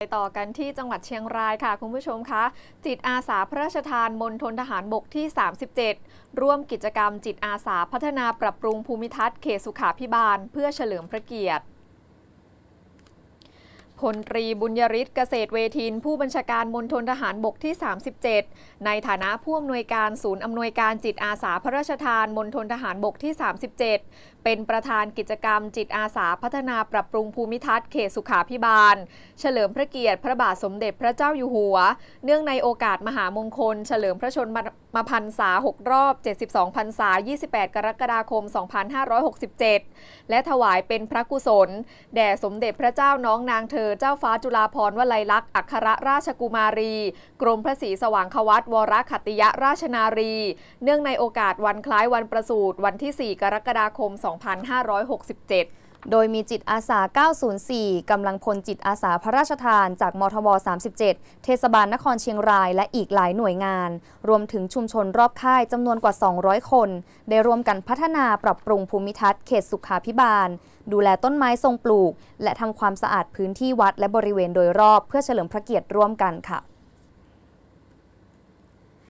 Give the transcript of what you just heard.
ไปต่อกันที่จังหวัดเชียงรายค่ะ คุณผู้ชมคะจิตอาสาพระราชทานมณฑลทหารบกที่ 37 ร่วมกิจกรรมจิตอาสาพัฒนาปรับปรุงภูมิทัศน์เขตสุขาพิบาล เพื่อเฉลิมพระเกียรติ พลตรีบุญยริศเกษตรเวทิน ผู้บัญชาการมณฑลทหารบกที่ 37 ในฐานะผู้อำนวยการศูนย์อำนวยการจิตอาสาพระราชทานมณฑลทหารบกที่ 37 เป็นประธานกิจกรรมจิตอาสาพัฒนาปรับปรุงภูมิทัศน์เขตสุขาพิบาล เฉลิมพระเกียรติพระบาทสมเด็จพระเจ้าอยู่หัว เนื่องในโอกาสมหามงคล เฉลิมพระชนมมาพรรษา 6 รอบ 72พรรษา 28 กรกฎาคม 2567 และถวายเป็นพระกุศล แด่สมเด็จพระเจ้าน้องนางเธอเจ้าฟ้าจุฬาภรณ์วลัยลักษณ์อัครราชกุมารี กรมพระศรีสว่างควัตวรขัติยราชนารี เนื่องในโอกาสวันคล้ายวันประสูติวันที่ 4 กรกฎาคม 2567 โดยมีจิตอาสา 904 กำลังพลจิตอาสาพระราชทาน จากมทบ 37 เทศบาลนครเชียงราย และอีกหลายหน่วยงาน รวมถึงชุมชนรอบค่ายจำนวนกว่า 200 คน ได้ร่วมกันพัฒนาปรับปรุงภูมิทัศน์เขตสุขาพิบาล ดูแลต้นไม้ทรงปลูก และทำความสะอาดพื้นที่วัดและบริเวณโดยรอบเพื่อเฉลิมพระเกียรติร่วมกันค่ะ